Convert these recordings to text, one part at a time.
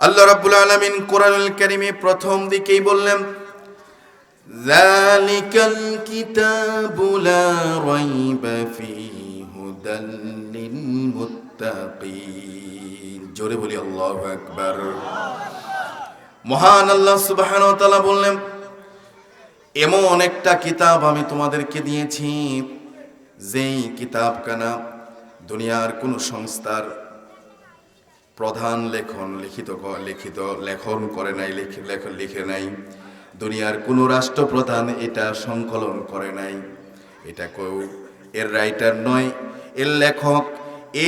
আল্লাহ রাব্বুল আলামিন কোরআনুল কারীমে প্রথম দিকেই বললেন, যালিকাল কিতাবু লা রাইবা ফীহি হুদাল লিল মুত্তাকিন জোরে বলি, আল্লাহু আকবার। মহান আল্লাহ সুবহানাহু ওয়া তাআলা বললেন, এমন একটা কিতাব আমি তোমাদেরকে দিয়েছি, যেই কিতাব কানা দুনিয়ার কোন সংস্থার প্রধান লেখন লিখিত লিখিত লেখন করে নাই, লিখে লেখন লিখে নাই। দুনিয়ার কোনো রাষ্ট্রপ্রধান এটা সংকলন করে নাই। এটা কেউ, এর রাইটার নয়, এর লেখক,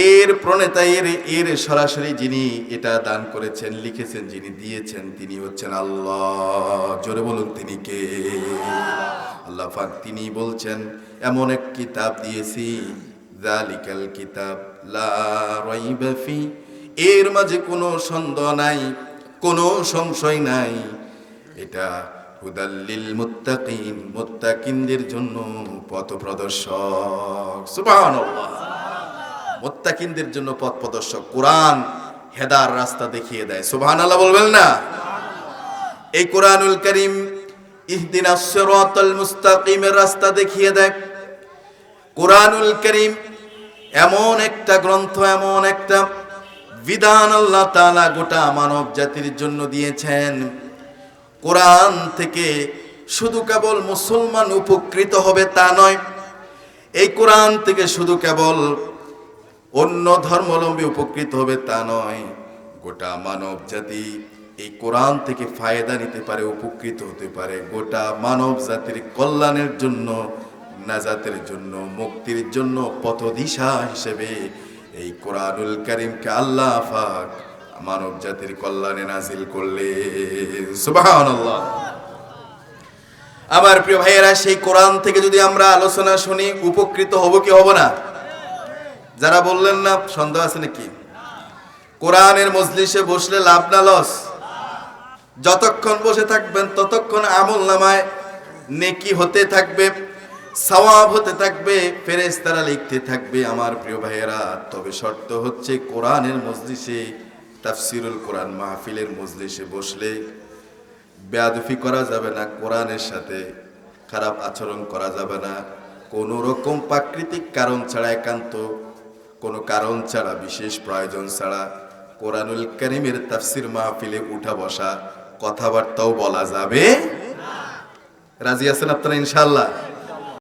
এর প্রণেতা, এর এর সরাসরি যিনি এটা দান করেছেন, লিখেছেন, যিনি দিয়েছেন, তিনি হচ্ছেন আল্লাহ। জোরে বলুন, তিনি কে? আল্লাহ পাক, তিনি বলছেন, এমন এক কিতাব দিয়েছি জালিকাল কিতাব, লা রাইবা ফি এর মাঝে কোনো সন্দেহ নাই, কোনো সংশয় নাই। এটা হুদাল্লিল মুত্তাকিন, মুত্তাকিনদের জন্য পথ প্রদর্শক। সুবহানাল্লাহ। মুত্তাকিনদের জন্য পথ প্রদর্শক। কোরআন হেদার রাস্তা দেখিয়ে দেয়। সুবহানাল্লাহ বলবেন না? এই কোরআনুল করিম ইহদিনাস সিরাতাল মুস্তাকিমের রাস্তা দেখিয়ে দেয়। কোরআনুল করিম এমন একটা গ্রন্থ, এমন একটা বিধান আল্লাহ তাআলা গোটা মানব জাতির জন্য দিয়েছেন। কোরআন থেকে শুধু কেবল মুসলমান উপকৃত হবে তা নয়, এই কোরআন থেকে শুধু কেবল অন্য ধর্মাবলম্বী উপকৃত হবে তা নয়, গোটা মানব জাতি এই কোরআন থেকে ফায়দা নিতে পারে, উপকৃত হতে পারে। গোটা মানব জাতির কল্যাণের জন্য, নাজাতের জন্য, মুক্তির জন্য পথদিশা হিসেবে এই কোরআনুল করিমকে আল্লাহ পাক মানব জাতির কল্যাণে নাজিল করলে সুবহানাল্লাহ। আমার প্রিয় ভাইয়েরা, সেই কোরআন থেকে যদি আমরা আলোচনা শুনি, উপকৃত হব কি হব না? যারা বললেন না, সন্দেহ আছে নাকি? কোরআনের মজলিসে বসলে লাভ না লস? যতক্ষণ বসে থাকবেন, ততক্ষণ আমল নামায় নেকি হতে থাকবে। সওয়াব হতে থাকবে, ফেরেশতারা লিখতে থাকবে, আমার প্রিয় ভাইয়েরা, তবে শর্ত হচ্ছে কোরআনের মজলিসে, তাফসিরুল কোরআন মাহফিলের মজলিসে বসলে বেয়াদফি করা যাবে না, কোরআনের সাথে খারাপ আচরণ করা যাবে না। কোনো রকম প্রাকৃতিক কারণ ছাড়া একান্ত, কোনো কারণ ছাড়া, বিশেষ প্রয়োজন ছাড়া কোরআনুল করিমের তাফসির মাহফিলে উঠা বসা কথাবার্তাও বলা যাবে রাজি আছেন আপনারা ইনশাল্লাহ